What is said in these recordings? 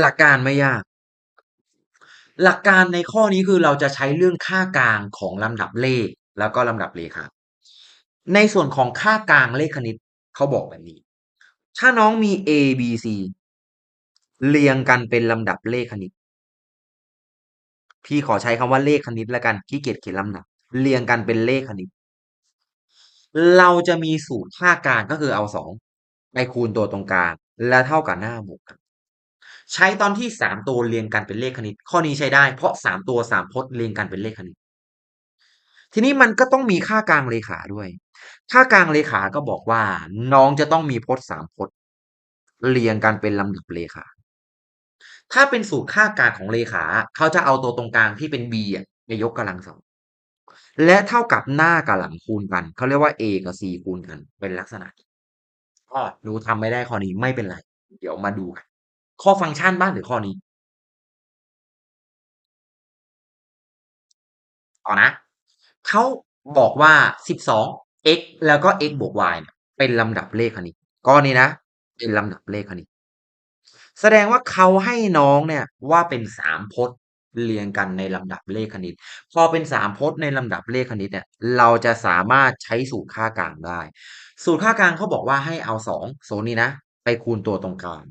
หลักการไม่ยาก หลักการในข้อนี้คือเราจะใช้เรื่องค่ากลางของลำดับเลข แล้วก็ลำดับเลขาในส่วนของค่ากลางเลขคณิตเขาบอกแบบนี้ ถ้าน้องมี A B C เรียงกันเป็นลำดับเลขคณิต พี่ขอใช้คำว่าเลขคณิตแล้วกันขี้เกียจเขียนลำดับ เรียงกันเป็นเลขคณิต เราจะมีสูตรค่ากลางก็คือเอาสองไปคูณตัวตรงกลาง และเท่ากับหน้าบวกกัน ใช้ตอนที่สามตัวเรียงกันเป็นเลขคณิต ข้อนี้ใช้ได้เพราะสามตัวสามพจน์เรียงกันเป็นเลขคณิต ทีนี้มันก็ต้องมีค่ากลางเลขาด้วย ค่ากลางเลขาก็บอกว่า น้องจะต้องมีพจน์สามพจน์ เรียงกันเป็นลำดับเลขา ถ้าเป็นสูตรค่ากลางของเลขา เขาจะเอาตัวตรงกลางที่เป็น b อะไปยกกำลังสองและเท่ากับหน้ากับหลังคูณกัน เขาเรียกว่า a กับ c คูณกัน เป็นลักษณะก็หนูทำไม่ได้ข้อนี้ไม่เป็นไร เดี๋ยวมาดูกัน ข้อฟังก์ชันบ้างหรือข้อนี้ ต่อนะ เขาบอกว่า 12 x แล้วก็ x บวก y เนี่ยเป็นลำดับเลขคณิตก้อนนี้นะ เป็นลำดับเลขคณิตแสดงว่าเขาให้น้องเนี่ยว่าเป็นสามพจน์เรียงกันในลำดับเลขคณิต พอเป็นสามพจน์ในลำดับเลขคณิตเนี่ย เราจะสามารถใช้สูตรค่ากลางได้ สูตรค่ากลางเขาบอกว่าให้เอาสองโซนนี้นะ ไปคูณตัวตรงกลาง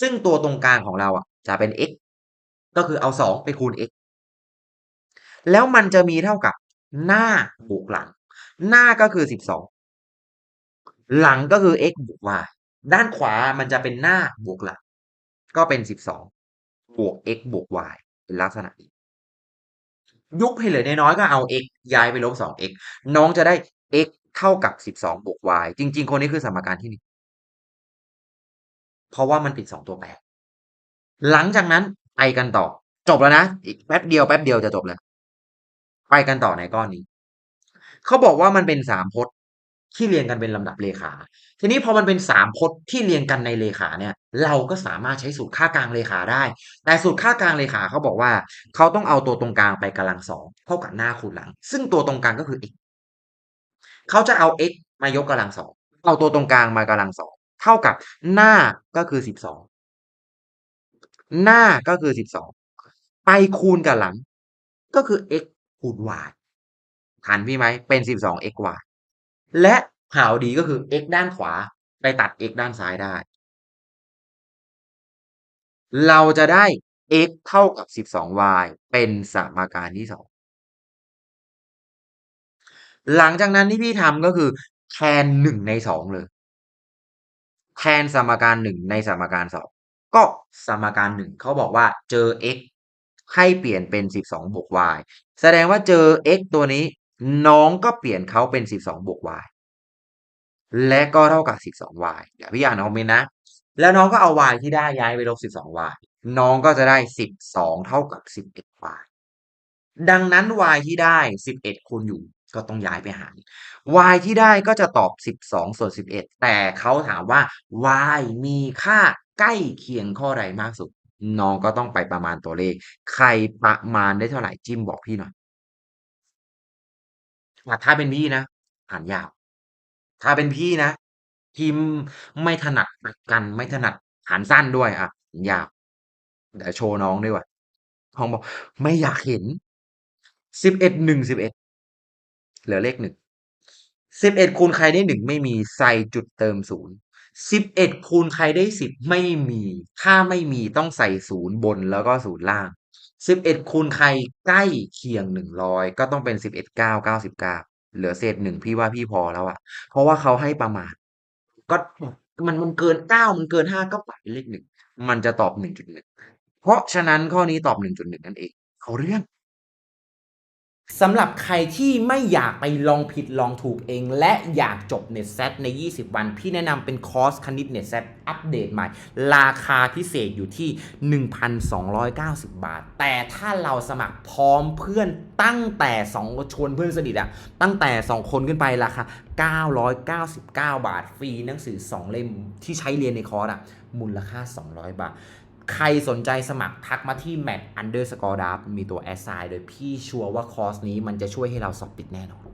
ซึ่งตัวตรงกลางของเราอะ จะเป็น x ก็คือเอาสองไปคูณ x แล้วมันจะมีเท่ากับหน้าบวกหลัง หน้าก็คือสิบสองหลังก็คือ x บวก y ด้านขวามันจะเป็นหน้าบวกหลัง ก็เป็นสิบสองบวก x บวก y เป็นลักษณะนี้ ยุบให้เหลือน้อยๆก็เอา x ย้ายไปลบสอง x น้องจะได้ x เท่ากับสิบสองบวก y จริง ๆ คนนี้คือสมการที่หนึ่ง เพราะว่ามันติดสองตัวแปรหลังจากนั้นไปกันต่อ จบแล้วนะ อีกแป๊บเดียวแป๊บเดียวจะจบแล้ว ไปกันต่อในก้อนนี้ เขาบอกว่ามันเป็นสามพจน์ที่เรียงกันเป็นลำดับเลขา ทีนี้พอมันเป็นสามพจน์ที่เรียงกันในเลขาเนี่ย เราก็สามารถใช้สูตรค่ากลางเลขาได้ แต่สูตรค่ากลางเลขาเขาบอกว่า เขาต้องเอาตัวตรงกลางไปกำลังสองเท่ากับหน้าคูณหลัง ซึ่งตัวตรงกลางก็คือ x เขาจะเอา x มายกกำลังสองเอาตัวตรงกลางมากำลังสอง เท่ากับหน้าก็คือสิบสองหน้าก็คือสิบสองไปคูณกับหลัง ก็คือ x คูณ y ทันพี่ไหมเป็นสิบสอง x y และข่าวดีก็คือ x ด้านขวาไปตัด x ด้านซ้ายได้ เราจะได้ x เท่ากับ 12y เป็นสมการที่สองหลังจากนั้นที่พี่ทำก็คือแทนหนึ่งในสองเลย แทนสมการหนึ่งในสมการสองก็สมการหนึ่งเขาบอกว่าเจอ x ให้เปลี่ยนเป็น 12บวก y แสดงว่าเจอ x ตัวนี้ น้องก็เปลี่ยนเขาเป็น 12บวก y และก็เท่ากับ 12y เดี๋ยวพี่อ่านคอมเมนต์นะ แล้วน้องก็เอา y ที่ได้ย้ายไปลบ 12y น้องก็จะได้ 12 เท่ากับ 11y ดังนั้น y ที่ได้ 11คูณอยู่ ก็ต้องย้ายไปหาร y ที่ได้ก็จะตอบ 12 ส่วน 11 แต่เขาถามว่า y มีค่าใกล้เคียงข้อใดมากสุด น้องก็ต้องไปประมาณตัวเลข ใครประมาณได้เท่าไหร่จิ้มบอกพี่หน่อยอถ้าเป็นพี่นะหารยาว ถ้าเป็นพี่นะพิมไม่ถนัดกันไม่ถนัดหารสั้นด้วยอะยาวเดี๋ยวโชว์น้องด้วยว่ะน้องบอกไม่อยากเห็น11 1 11เอ็ด หลือเลขหนึ่ง11คูณใครได้หนึ่งไม่มีใส่จุดเติมศูนย์11คูณใครได้10ไม่มี ถ้าไม่มีต้องใส่ศูนย์บนแล้วก็ศูนย์ล่าง11คูณใครใกล้เคียง100ก็ต้องเป็น11 9 99เก้าเก้าสิบเก้าเหลือเศษหนึ่งพี่ว่าพี่พอแล้วอะเพราะว่าเขาให้ประมาณก็มันมันเกิน9มันเกิน5ก็ปัดเป็นเลขหนึ่งมันจะตอบ1.1เพราะฉะนั้นข้อนี้ตอบ1.1นั่นเองเอาเรื่อง สำหรับใครที่ไม่อยากไปลองผิดลองถูกเอง และอยากจบเน็ตเซตใน 20 วัน พี่แนะนำเป็นคอร์สคณิตเน็ตเซตอัปเดตใหม่ ราคาพิเศษอยู่ที่ 1,290 บาท แต่ถ้าเราสมัครพร้อมเพื่อนตั้งแต่ 2 ชวนเพื่อนสนิทอะตั้งแต่ 2 คนขึ้นไปราคา 999 บาท ฟรีหนังสือ 2 เล่มที่ใช้เรียนในคอร์สอะมูลค่า 200 บาท ใครสนใจสมัครทักมาที่ mat Underscore d a r มีตัว s i โดยพี่ชัวร์ว่าคอร์สนี้มันจะช่วยให้เราสอบติดแน่นอน